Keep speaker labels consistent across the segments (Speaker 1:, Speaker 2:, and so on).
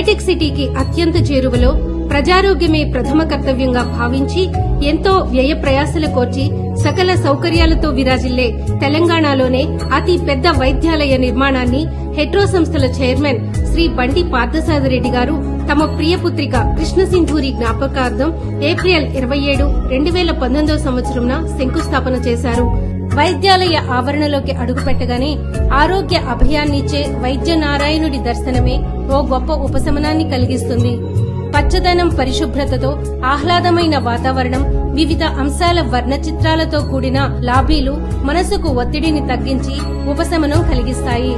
Speaker 1: Hitech సిటీకి అత్యంత చేరువలో ప్రజారోగ్యమే ప్రథమ కర్తవ్యంగా భావించి ఎంతో వ్యయ ప్రయాసల కోర్చి సకల సౌకర్యాలతో విరాజిల్లే తెలంగాణలోనే అతి పెద్ద వైద్యాలయ నిర్మాణాన్ని హెట్రో సంస్థల చైర్మన్ శ్రీ బండి పార్థసాదిరెడ్డి గారు తమ ప్రియపుత్రిక కృష్ణసింధూరి జ్ఞాపకార్థం ఏప్రిల్ ఇరవై ఏడు రెండు వేల పంతొమ్మిదవ సంవత్సరంన శంకుస్థాపన చేశారు. వైద్యాలయ ఆవరణలోకి అడుగుపెట్టగానే ఆరోగ్య అభయాన్నిచ్చే వైద్య నారాయణుడి దర్శనమే ఓ గొప్ప ఉపశమనాన్ని కలిగిస్తుంది. పచ్చదనం పరిశుభ్రతతో ఆహ్లాదమైన వాతావరణం వివిధ అంశాల వర్ణచిత్రాలతో కూడిన లాబీలు మనసుకు ఒత్తిడిని తగ్గించి ఉపశమనం కలిగిస్తాయి.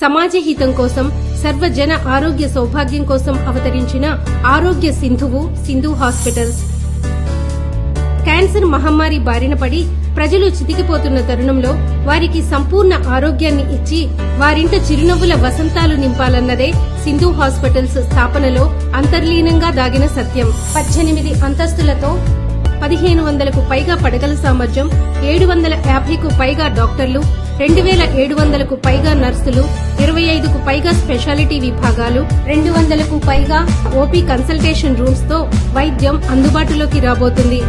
Speaker 1: సమాజ హితం కోసం సర్వజన ఆరోగ్య సౌభాగ్యం కోసం అవతరించిన ఆరోగ్య సింధువు సింధు హాస్పిటల్స్. క్యాన్సర్ మహమ్మారి బారిన పడి ప్రజలు చితికిపోతున్న తరుణంలో వారికి సంపూర్ణ ఆరోగ్యాన్ని ఇచ్చి వారింట చిరునవ్వుల వసంతాలు నింపాలన్నదే సింధు హాస్పిటల్స్ స్థాపనలో అంతర్లీనంగా దాగిన సత్యం. పద్దెనిమిది అంతస్తులతో పదిహేను వందలకు పైగా పడగల సామర్థ్యం ఏడు వందల యాభైకు పైగా డాక్టర్లు రెండు వేల ఏడు వందలకు పైగా నర్సులు ఇరవై ఐదుకు పైగా స్పెషాలిటీ విభాగాలు రెండు వందలకు పైగా ఓపీ కన్సల్టేషన్ రూమ్స్తో వైద్యం అందుబాటులోకి రాబోతుంది.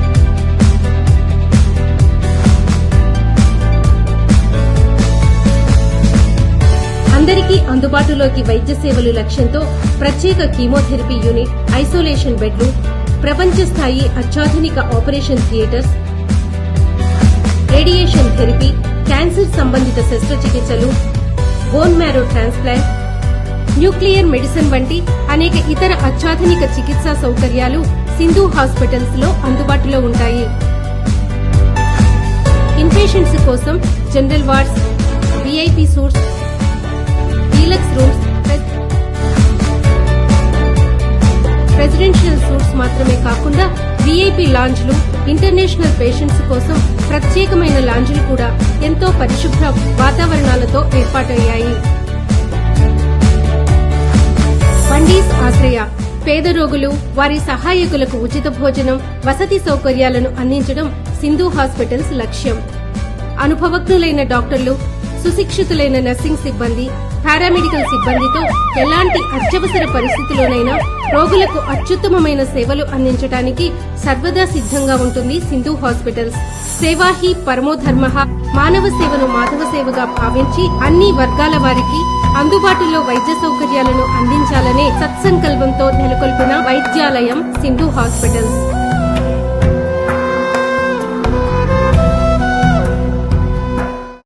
Speaker 1: అందరికీ అందుబాటులోకి వైద్య సేవలు లక్ష్యంతో ప్రత్యేక కీమోథెరపీ యూనిట్ ఐసోలేషన్ బెడ్లు ప్రపంచ స్థాయి అత్యాధునిక operation theatres radiation therapy cancer సంబంధిత శస్త్రచికిత్సలు bone marrow transplant nuclear medicine వంటి అనేక ఇతర అత్యాధునిక చికిత్సా సౌకర్యాలు సింధు హాస్పిటల్స్లో అందుబాటులో ఉంటాయి. ఇన్పేషెంట్స్ కోసం general wards VIP suites deluxe rooms residential suites మాత్రమే కాకుండా వీఐపీ లాంజ్లు ఇంటర్నేషనల్ పేషెంట్స్ కోసం ప్రత్యేకమైన లాంజ్లు కూడా ఎంతో పరిశుభ్ర వాతావరణాలతో ఏర్పాటయ్యాయి. పండీస్ ఆశ్రయ పేద రోగులు వారి సహాయకులకు ఉచిత భోజనం వసతి సౌకర్యాలను అందించడం సింధు హాస్పిటల్స్ లక్ష్యం. అనుభవజ్ఞులైన డాక్టర్లు సుశిక్షితులైన నర్సింగ్ సిబ్బంది పారామెడికల్ సిబ్బందితో ఎలాంటి అత్యవసర పరిస్థితుల్లోనైనా రోగులకు అత్యుత్తమమైన సేవలు అందించడానికి సర్వదా సిద్ధంగా ఉంటుంది సింధు హాస్పిటల్స్. సేవాహి పరమోధర్మ మానవ సేవను మాధవ సేవగా భావించి అన్ని వర్గాల వారికి అందుబాటులో వైద్య సౌకర్యాలను అందించాలనే సత్సంకల్పంతో నెలకొల్పిన వైద్యాలయం సింధు హాస్పిటల్స్.